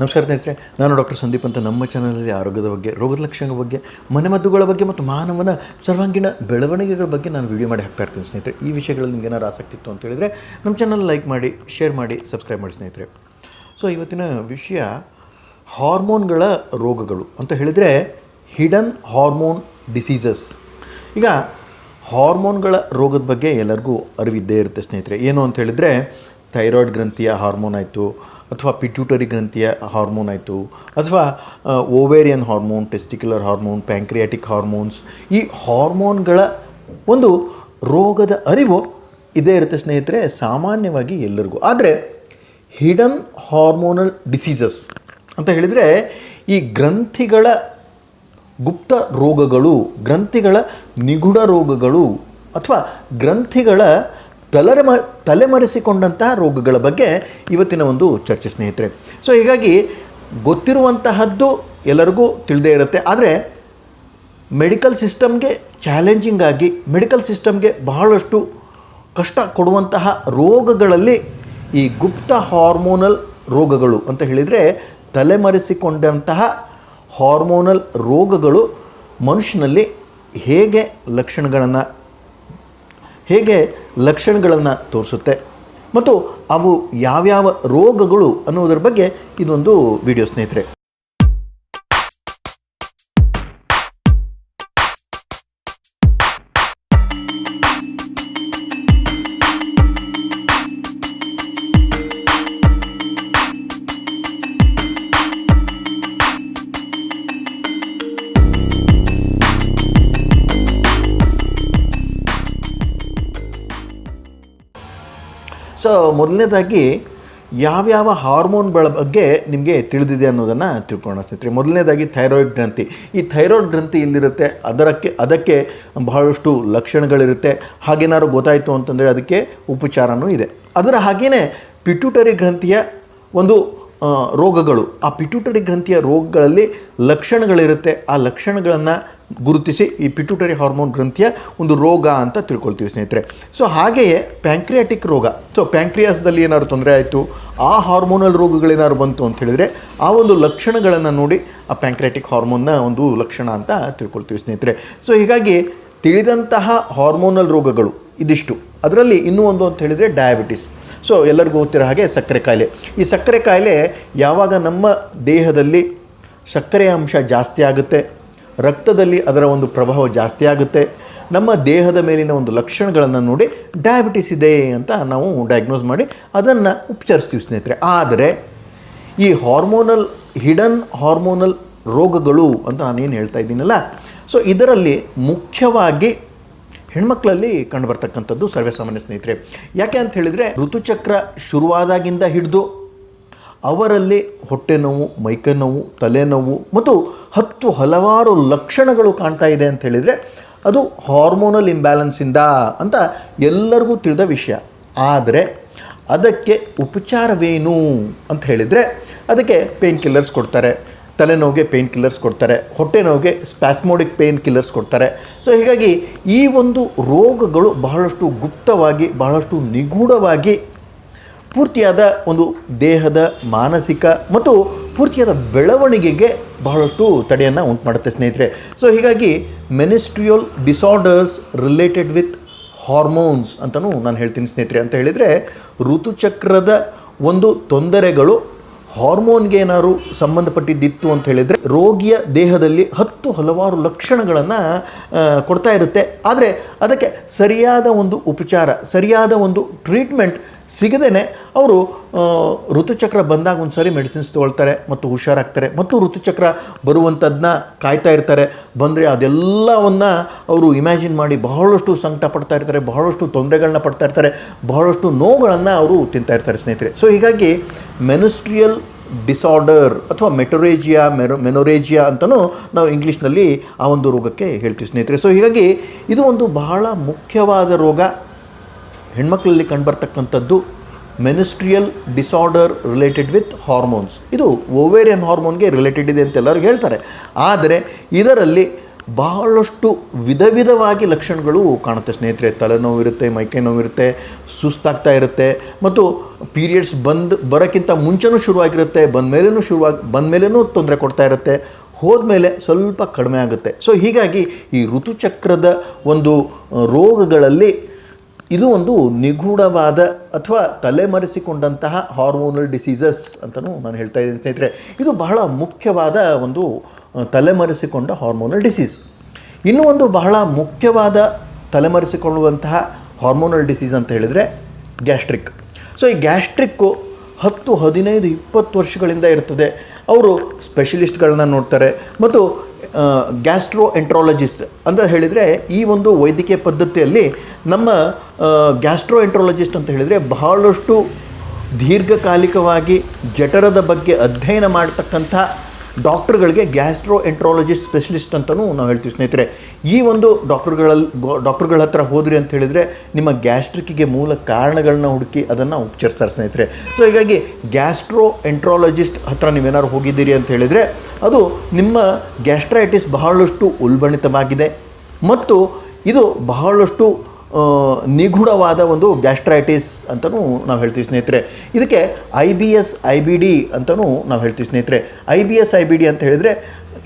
ನಮಸ್ಕಾರ ಸ್ನೇಹಿತರೆ, ನಾನು ಡಾಕ್ಟರ್ ಸಂದೀಪ್ ಅಂತ ನಮ್ಮ ಚಾನಲಲ್ಲಿ ಆರೋಗ್ಯದ ಬಗ್ಗೆ, ರೋಗದ ಲಕ್ಷಣಗಳ ಬಗ್ಗೆ, ಮನೆಮದ್ದುಗಳ ಬಗ್ಗೆ ಮತ್ತು ಮಾನವನ ಸರ್ವಾಂಗೀಣ ಬೆಳವಣಿಗೆಗಳ ಬಗ್ಗೆ ನಾನು ವಿಡಿಯೋ ಮಾಡಿ ಹಾಕ್ತಾ ಇರ್ತೀನಿ ಸ್ನೇಹಿತರೆ. ಈ ವಿಷಯಗಳಲ್ಲಿ ನಿಮ್ಗೆ ಏನಾದ್ರು ಆಸಕ್ತಿ ಇತ್ತು ಅಂತ ಹೇಳಿದರೆ ನಮ್ಮ ಚಾನಲ್ ಲೈಕ್ ಮಾಡಿ ಶೇರ್ ಮಾಡಿ ಸಬ್ಸ್ಕ್ರೈಬ್ ಮಾಡಿ ಸ್ನೇಹಿತರೆ. ಸೊ ಇವತ್ತಿನ ವಿಷಯ ಹಾರ್ಮೋನ್ಗಳ ರೋಗಗಳು ಅಂತ ಹೇಳಿದರೆ ಹಿಡನ್ ಹಾರ್ಮೋನ್ ಡಿಸೀಸಸ್ ಈಗ ಹಾರ್ಮೋನ್ಗಳ ರೋಗದ ಬಗ್ಗೆ ಎಲ್ಲರಿಗೂ ಅರಿವಿದ್ದೇ ಇರುತ್ತೆ ಸ್ನೇಹಿತರೆ. ಏನು ಅಂತ ಹೇಳಿದರೆ ಥೈರಾಯ್ಡ್ ಗ್ರಂಥಿಯ ಹಾರ್ಮೋನ್ ಆಯಿತು, ಅಥವಾ ಪಿಟ್ಯೂಟರಿ ಗ್ರಂಥಿಯ ಹಾರ್ಮೋನ್ ಆಯಿತು, ಅಥವಾ ovarian hormone testicular hormone pancreatic hormones ಈ ಹಾರ್ಮೋನ್ಗಳ ಒಂದು ರೋಗದ ಅರಿವು ಇದೇ ಇರುತ್ತೆ ಸ್ನೇಹಿತರೆ, ಸಾಮಾನ್ಯವಾಗಿ ಎಲ್ಲರಿಗೂ. ಆದರೆ ಹಿಡನ್ ಹಾರ್ಮೋನಲ್ ಡಿಸೀಸಸ್ ಅಂತ ಹೇಳಿದರೆ, ಈ ಗ್ರಂಥಿಗಳ ಗುಪ್ತ ರೋಗಗಳು, ಗ್ರಂಥಿಗಳ ನಿಗೂಢ ರೋಗಗಳು, ಅಥವಾ ಗ್ರಂಥಿಗಳ ತಲೆಮ ತಲೆಮರೆಸಿಕೊಂಡಂತಹ ರೋಗಗಳ ಬಗ್ಗೆ ಇವತ್ತಿನ ಒಂದು ಚರ್ಚೆ ಸ್ನೇಹಿತರೆ. ಸೊ ಹೀಗಾಗಿ ಗೊತ್ತಿರುವಂತಹದ್ದು ಎಲ್ಲರಿಗೂ ತಿಳಿದೇ ಇರುತ್ತೆ. ಆದರೆ ಮೆಡಿಕಲ್ ಸಿಸ್ಟಮ್ಗೆ ಚಾಲೆಂಜಿಂಗ್ ಆಗಿ, ಮೆಡಿಕಲ್ ಸಿಸ್ಟಮ್ಗೆ ಬಹಳಷ್ಟು ಕಷ್ಟ ಕೊಡುವಂತಹ ರೋಗಗಳಲ್ಲಿ ಈ ಗುಪ್ತ ಹಾರ್ಮೋನಲ್ ರೋಗಗಳು ಅಂತ ಹೇಳಿದರೆ ತಲೆಮರೆಸಿಕೊಂಡಂತಹ ಹಾರ್ಮೋನಲ್ ರೋಗಗಳು ಮನುಷ್ಯನಲ್ಲಿ ಹೇಗೆ ಲಕ್ಷಣಗಳನ್ನು ಹೇಗೆ ಲಕ್ಷಣಗಳನ್ನು ತೋರಿಸುತ್ತೆ ಮತ್ತು ಅವು ಯಾವ್ಯಾವ ರೋಗಗಳು ಅನ್ನೋದ್ರ ಬಗ್ಗೆ ಇದೊಂದು ವಿಡಿಯೋ ಸ್ನೇಹಿತರೆ. ಸೊ ಮೊದಲನೇದಾಗಿ ಯಾವ್ಯಾವ ಹಾರ್ಮೋನ್ಗಳ ಬಗ್ಗೆ ನಿಮಗೆ ತಿಳಿದಿದೆ ಅನ್ನೋದನ್ನು ತಿಳ್ಕೊಳ್ಳೋಣ ಸ್ನೇಹಿತರೆ. ಮೊದಲನೇದಾಗಿ ಥೈರಾಯ್ಡ್ ಗ್ರಂಥಿ. ಈ ಥೈರಾಯ್ಡ್ ಗ್ರಂಥಿ ಇಲ್ಲಿರುತ್ತೆ ಅದರಕ್ಕೆ, ಅದಕ್ಕೆ ಬಹಳಷ್ಟು ಲಕ್ಷಣಗಳಿರುತ್ತೆ. ಹಾಗೇನಾದ್ರು ಗೊತ್ತಾಯಿತು ಅಂತಂದರೆ ಅದಕ್ಕೆ ಉಪಚಾರನೂ ಇದೆ. ಅದರ ಹಾಗೆಯೇ ಪಿಟ್ಯೂಟರಿ ಗ್ರಂಥಿಯ ಒಂದು ರೋಗಗಳು. ಆ ಪಿಟ್ಯೂಟರಿ ಗ್ರಂಥಿಯ ರೋಗಗಳಲ್ಲಿ ಲಕ್ಷಣಗಳಿರುತ್ತೆ. ಆ ಲಕ್ಷಣಗಳನ್ನು ಗುರುತಿಸಿ ಈ ಪಿಟ್ಯೂಟರಿ ಹಾರ್ಮೋನ್ ಗ್ರಂಥಿಯ ಒಂದು ರೋಗ ಅಂತ ತಿಳ್ಕೊಳ್ತೀವಿ ಸ್ನೇಹಿತರೆ. ಸೊ ಹಾಗೆಯೇ ಪ್ಯಾಂಕ್ರಿಯಾಟಿಕ್ ರೋಗ. ಸೊ ಪ್ಯಾಂಕ್ರಿಯಾಸ್ದಲ್ಲಿ ಏನಾದ್ರು ತೊಂದರೆ ಆಯಿತು? ಆ ಹಾರ್ಮೋನಲ್ ರೋಗಗಳೇನಾದ್ರು ಬಂತು ಅಂತ ಹೇಳಿದರೆ ಆ ಒಂದು ಲಕ್ಷಣಗಳನ್ನು ನೋಡಿ ಆ ಪ್ಯಾಂಕ್ರಿಯಾಟಿಕ್ ಹಾರ್ಮೋನ್ನ ಒಂದು ಲಕ್ಷಣ ಅಂತ ತಿಳ್ಕೊಳ್ತೀವಿ ಸ್ನೇಹಿತರೆ. ಸೊ ಹೀಗಾಗಿ ತಿಳಿದಂತಹ ಹಾರ್ಮೋನಲ್ ರೋಗಗಳು ಇದಿಷ್ಟು. ಅದರಲ್ಲಿ ಇನ್ನೂ ಒಂದು ಅಂತ ಹೇಳಿದರೆ ಡಯಾಬಿಟಿಸ್ ಸೊ ಎಲ್ಲರಿಗೂ ಗೊತ್ತಿರೋ ಹಾಗೆ ಸಕ್ಕರೆ ಕಾಯಿಲೆ. ಈ ಸಕ್ಕರೆ ಕಾಯಿಲೆ ಯಾವಾಗ ನಮ್ಮ ದೇಹದಲ್ಲಿ ಸಕ್ಕರೆಯ ಅಂಶ ಜಾಸ್ತಿ ಆಗುತ್ತೆ, ರಕ್ತದಲ್ಲಿ ಅದರ ಒಂದು ಪ್ರಭಾವ ಜಾಸ್ತಿ ಆಗುತ್ತೆ, ನಮ್ಮ ದೇಹದ ಮೇಲಿನ ಒಂದು ಲಕ್ಷಣಗಳನ್ನು ನೋಡಿ ಡಯಾಬಿಟಿಸ್ ಇದೆ ಅಂತ ನಾವು ಡಯಾಗ್ನೋಸ್ ಮಾಡಿ ಅದನ್ನು ಉಪಚರಿಸ್ತೀವಿ ಸ್ನೇಹಿತರೆ. ಆದರೆ ಈ ಹಾರ್ಮೋನಲ್ ಹಿಡನ್ ಹಾರ್ಮೋನಲ್ ರೋಗಗಳು ಅಂತ ನಾನೇನು ಹೇಳ್ತಾ ಇದ್ದೀನಲ್ಲ ಸೊ ಇದರಲ್ಲಿ ಮುಖ್ಯವಾಗಿ ಹೆಣ್ಮಕ್ಳಲ್ಲಿ ಕಂಡುಬರ್ತಕ್ಕಂಥದ್ದು ಸರ್ವೇಸಾಮಾನ್ಯ ಸ್ನೇಹಿತರೆ. ಯಾಕೆ ಅಂತ ಹೇಳಿದರೆ, ಋತುಚಕ್ರ ಶುರುವಾದಾಗಿಂದ ಹಿಡಿದು ಅವರಲ್ಲಿ ಹೊಟ್ಟೆ ನೋವು ಮೈಕೈ ನೋವು ತಲೆನೋವು ಮತ್ತು ಹತ್ತು ಹಲವಾರು ಲಕ್ಷಣಗಳು ಕಾಣ್ತಾ ಇದೆ ಅಂತ ಹೇಳಿದರೆ, ಅದು ಹಾರ್ಮೋನಲ್ ಇಂಬ್ಯಾಲೆನ್ಸಿಂದ ಅಂತ ಎಲ್ಲರಿಗೂ ತಿಳಿದ ವಿಷಯ. ಆದರೆ ಅದಕ್ಕೆ ಉಪಚಾರವೇನು ಅಂತ ಹೇಳಿದರೆ, ಅದಕ್ಕೆ ಪೇನ್ ಕಿಲ್ಲರ್ಸ್ ಕೊಡ್ತಾರೆ. ತಲೆನೋವಿಗೆ ಪೇನ್ ಕಿಲ್ಲರ್ಸ್ ಕೊಡ್ತಾರೆ ಹೊಟ್ಟೆ ನೋವಿಗೆ ಸ್ಪ್ಯಾಸ್ಮೋಡಿಕ್ ಪೇನ್ ಕಿಲ್ಲರ್ಸ್ ಕೊಡ್ತಾರೆ. ಸೊ ಹೀಗಾಗಿ ಈ ಒಂದು ರೋಗಗಳು ಬಹಳಷ್ಟು ಗುಪ್ತವಾಗಿ, ಬಹಳಷ್ಟು ನಿಗೂಢವಾಗಿ ಪೂರ್ತಿಯಾದ ಒಂದು ದೇಹದ ಮಾನಸಿಕ ಮತ್ತು ಪೂರ್ತಿಯಾದ ಬೆಳವಣಿಗೆಗೆ ಬಹಳಷ್ಟು ತಡೆಯನ್ನು ಉಂಟು ಮಾಡುತ್ತೆ ಸ್ನೇಹಿತರೆ. ಸೊ ಹೀಗಾಗಿ menstrual disorders related with hormones ಅಂತಲೂ ನಾನು ಹೇಳ್ತೀನಿ ಸ್ನೇಹಿತರೆ. ಅಂತ ಹೇಳಿದರೆ ಋತುಚಕ್ರದ ಒಂದು ತೊಂದರೆಗಳು ಹಾರ್ಮೋನ್ಗೆ ಏನಾದ್ರು ಸಂಬಂಧಪಟ್ಟಿದ್ದಿತ್ತು ಅಂತ ಹೇಳಿದರೆ ರೋಗಿಯ ದೇಹದಲ್ಲಿ ಹತ್ತು ಹಲವಾರು ಲಕ್ಷಣಗಳನ್ನು ಕೊಡ್ತಾ ಇರುತ್ತೆ. ಆದರೆ ಅದಕ್ಕೆ ಸರಿಯಾದ ಒಂದು ಉಪಚಾರ, ಸರಿಯಾದ ಒಂದು ಟ್ರೀಟ್ಮೆಂಟ್ ಸಿಗದೇ ಅವರು ಋತುಚಕ್ರ ಬಂದಾಗ ಒಂದು ಸರಿ ಮೆಡಿಸಿನ್ಸ್ ತೊಗೊಳ್ತಾರೆ ಮತ್ತು ಹುಷಾರಾಗ್ತಾರೆ. ಮತ್ತು ಋತುಚಕ್ರ ಬರುವಂಥದ್ದನ್ನ ಕಾಯ್ತಾ ಇರ್ತಾರೆ. ಬಂದರೆ ಅದೆಲ್ಲವನ್ನು ಅವರು ಇಮ್ಯಾಜಿನ್ ಮಾಡಿ ಬಹಳಷ್ಟು ಸಂಕಟ ಪಡ್ತಾ ಇರ್ತಾರೆ, ಬಹಳಷ್ಟು ತೊಂದರೆಗಳನ್ನ ಪಡ್ತಾ ಇರ್ತಾರೆ, ಬಹಳಷ್ಟು ನೋವುಗಳನ್ನು ಅವರು ತಿಂತಾ ಇರ್ತಾರೆ ಸ್ನೇಹಿತರೆ. ಸೊ ಹೀಗಾಗಿ ಮೆನಿಸ್ಟ್ರಿಯಲ್ ಡಿಸಾರ್ಡರ್ ಅಥವಾ ಮೆಟೊರೇಜಿಯಾ ಮೆರೋ ಮೆನೊರೇಜಿಯಾ ಅಂತಲೂ ನಾವು ಇಂಗ್ಲೀಷ್ನಲ್ಲಿ ಆ ಒಂದು ರೋಗಕ್ಕೆ ಹೇಳ್ತೀವಿ ಸ್ನೇಹಿತರೆ. ಸೊ ಹೀಗಾಗಿ ಇದು ಒಂದು ಬಹಳ ಮುಖ್ಯವಾದ ರೋಗ. ಹೆಣ್ಮಕ್ಳಲ್ಲಿ ಕಂಡುಬರ್ತಕ್ಕಂಥದ್ದು menstrual disorder related with hormones. ಇದು ಓವೇರಿಯನ್ ಹಾರ್ಮೋನ್ಗೆ ರಿಲೇಟೆಡ್ ಇದೆ ಅಂತ ಎಲ್ಲರೂ ಹೇಳ್ತಾರೆ. ಆದರೆ ಇದರಲ್ಲಿ ಬಹಳಷ್ಟು ವಿಧ ವಿಧವಾಗಿ ಲಕ್ಷಣಗಳು ಕಾಣುತ್ತೆ. ಸ್ನೇಹಿತರೆ, ತಲೆನೋವಿರುತ್ತೆ ಮೈಕೈ ನೋವು ಇರುತ್ತೆ ಸುಸ್ತಾಗ್ತಾ ಇರುತ್ತೆ. ಮತ್ತು ಪೀರಿಯಡ್ಸ್ ಬಂದು ಬರೋಕ್ಕಿಂತ ಮುಂಚೆನೂ ಶುರುವಾಗಿರುತ್ತೆ ಬಂದ ಮೇಲೂ ಶುರುವಾಗಿ ಬಂದ ಮೇಲೂ ತೊಂದರೆ ಕೊಡ್ತಾ ಇರುತ್ತೆ. ಹೋದ್ಮೇಲೆ ಸ್ವಲ್ಪ ಕಡಿಮೆ ಆಗುತ್ತೆ. ಸೊ ಹೀಗಾಗಿ ಈ ಋತುಚಕ್ರದ ಒಂದು ರೋಗಗಳಲ್ಲಿ ಇದು ಒಂದು ನಿಗೂಢವಾದ ಅಥವಾ ತಲೆಮರೆಸಿಕೊಂಡಂತಹ ಹಾರ್ಮೋನಲ್ ಡಿಸೀಸಸ್ ಅಂತಲೂ ನಾನು ಹೇಳ್ತಾ ಇದ್ದೀನಿ ಸ್ನೇಹಿತರೆ. ಇದು ಬಹಳ ಮುಖ್ಯವಾದ ಒಂದು ತಲೆಮರೆಸಿಕೊಂಡ ಹಾರ್ಮೋನಲ್ ಡಿಸೀಸ್ ಇನ್ನೂ ಒಂದು ಬಹಳ ಮುಖ್ಯವಾದ ತಲೆಮರೆಸಿಕೊಳ್ಳುವಂತಹ ಹಾರ್ಮೋನಲ್ ಡಿಸೀಸ್ ಅಂತ ಹೇಳಿದರೆ ಗ್ಯಾಸ್ಟ್ರಿಕ್ ಸೊ ಈ ಗ್ಯಾಸ್ಟ್ರಿಕ್ಕು ಹತ್ತು, ಹದಿನೈದು, ಇಪ್ಪತ್ತು ವರ್ಷಗಳಿಂದ ಇರ್ತದೆ. ಅವರು ಸ್ಪೆಷಲಿಸ್ಟ್ಗಳನ್ನ ನೋಡ್ತಾರೆ ಮತ್ತು ಗ್ಯಾಸ್ಟ್ರೋ ಎಂಟ್ರಾಲಜಿಸ್ಟ್ ಅಂತ ಹೇಳಿದರೆ ಈ ಒಂದು ವೈದ್ಯಕೀಯ ಪದ್ಧತಿಯಲ್ಲಿ ನಮ್ಮ ಗ್ಯಾಸ್ಟ್ರೋ ಎಂಟ್ರಾಲಜಿಸ್ಟ್ ಅಂತ ಹೇಳಿದರೆ ಬಹಳಷ್ಟು ದೀರ್ಘಕಾಲಿಕವಾಗಿ ಜಠರದ ಬಗ್ಗೆ ಅಧ್ಯಯನ ಮಾಡ್ತಕ್ಕಂಥ ಡಾಕ್ಟರ್ಗಳಿಗೆ ಗ್ಯಾಸ್ಟ್ರೋ ಎಂಟ್ರಾಲಜಿಸ್ಟ್ ಸ್ಪೆಷಲಿಸ್ಟ್ ಅಂತಲೂ ನಾವು ಹೇಳ್ತೀವಿ ಸ್ನೇಹಿತರೆ. ಈ ಒಂದು ಡಾಕ್ಟರ್ಗಳಲ್ಲಿ ಡಾಕ್ಟರ್ಗಳ ಹತ್ರ ಹೋದ್ರಿ ಅಂತ ಹೇಳಿದರೆ ನಿಮ್ಮ ಗ್ಯಾಸ್ಟ್ರಿಕ್ಕಿಗೆ ಮೂಲ ಕಾರಣಗಳನ್ನ ಹುಡುಕಿ ಅದನ್ನು ಉಪಚರಿಸ್ತಾರೆ ಸ್ನೇಹಿತರೆ. ಸೊ ಹೀಗಾಗಿ ಗ್ಯಾಸ್ಟ್ರೋ ಎಂಟ್ರಾಲಜಿಸ್ಟ್ ಹತ್ರ ನೀವೇನಾದ್ರು ಹೋಗಿದ್ದೀರಿ ಅಂತ ಹೇಳಿದರೆ ಅದು ನಿಮ್ಮ ಗ್ಯಾಸ್ಟ್ರೈಟಿಸ್ ಬಹಳಷ್ಟು ಉಲ್ಬಣಿತವಾಗಿದೆ. ಮತ್ತು ಇದು ಬಹಳಷ್ಟು ನಿಗೂಢವಾದ ಒಂದು ಗ್ಯಾಸ್ಟ್ರೈಟಿಸ್ ಅಂತಲೂ ನಾವು ಹೇಳ್ತೀವಿ ಸ್ನೇಹಿತರೆ. ಇದಕ್ಕೆ I B S, I B D ಅಂತಲೂ ನಾವು ಹೇಳ್ತೀವಿ ಸ್ನೇಹಿತರೆ. I B S, I B D ಅಂತ ಹೇಳಿದರೆ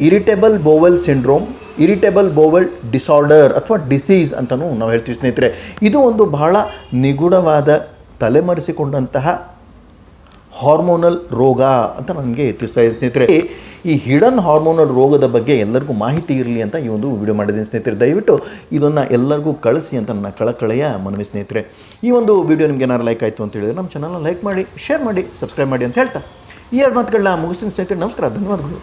irritable bowel syndrome, irritable bowel disorder ಅಥವಾ ಡಿಸೀಸ್ ಅಂತಲೂ ನಾವು ಹೇಳ್ತೀವಿ ಸ್ನೇಹಿತರೆ. ಇದು ಒಂದು ಬಹಳ ನಿಗೂಢವಾದ ತಲೆಮರೆಸಿಕೊಂಡಂತಹ ಹಾರ್ಮೋನಲ್ ರೋಗ ಅಂತ ನನಗೆ ತಿಳಿಸ್ತಾ ಇದೆ ಸ್ನೇಹಿತರೆ. ಈ ಹಿಡನ್ ಹಾರ್ಮೋನಲ್ ರೋಗದ ಬಗ್ಗೆ ಎಲ್ಲರಿಗೂ ಮಾಹಿತಿ ಇರಲಿ ಅಂತ ಈ ಒಂದು ವಿಡಿಯೋ ಮಾಡಿದ್ದೀನಿ ಸ್ನೇಹಿತರೆ. ದಯವಿಟ್ಟು ಇದನ್ನು ಎಲ್ಲರಿಗೂ ಕಳಿಸಿ ಅಂತ ನನ್ನ ಕಳಕಳೆಯ ಮನವಿ ಸ್ನೇಹಿತರೆ. ಈ ಒಂದು ವಿಡಿಯೋ ನಿಮ್ಗೆ ಏನಾರು ಲೈಕ್ ಆಯಿತು ಅಂತ ಹೇಳಿದ್ರೆ ನಮ್ಮ ಚಾನಲ್ನ ಲೈಕ್ ಮಾಡಿ ಶೇರ್ ಮಾಡಿ ಸಬ್ಸ್ಕ್ರೈಬ್ ಮಾಡಿ ಅಂತ ಹೇಳ್ತಾ. ಈ ಎರಡು ಮಾತುಗಳನ್ನ ಮುಗಿಸ್ತೀನಿ ಸ್ನೇಹಿತರೆ. ನಮಸ್ಕಾರ, ಧನ್ಯವಾದಗಳು.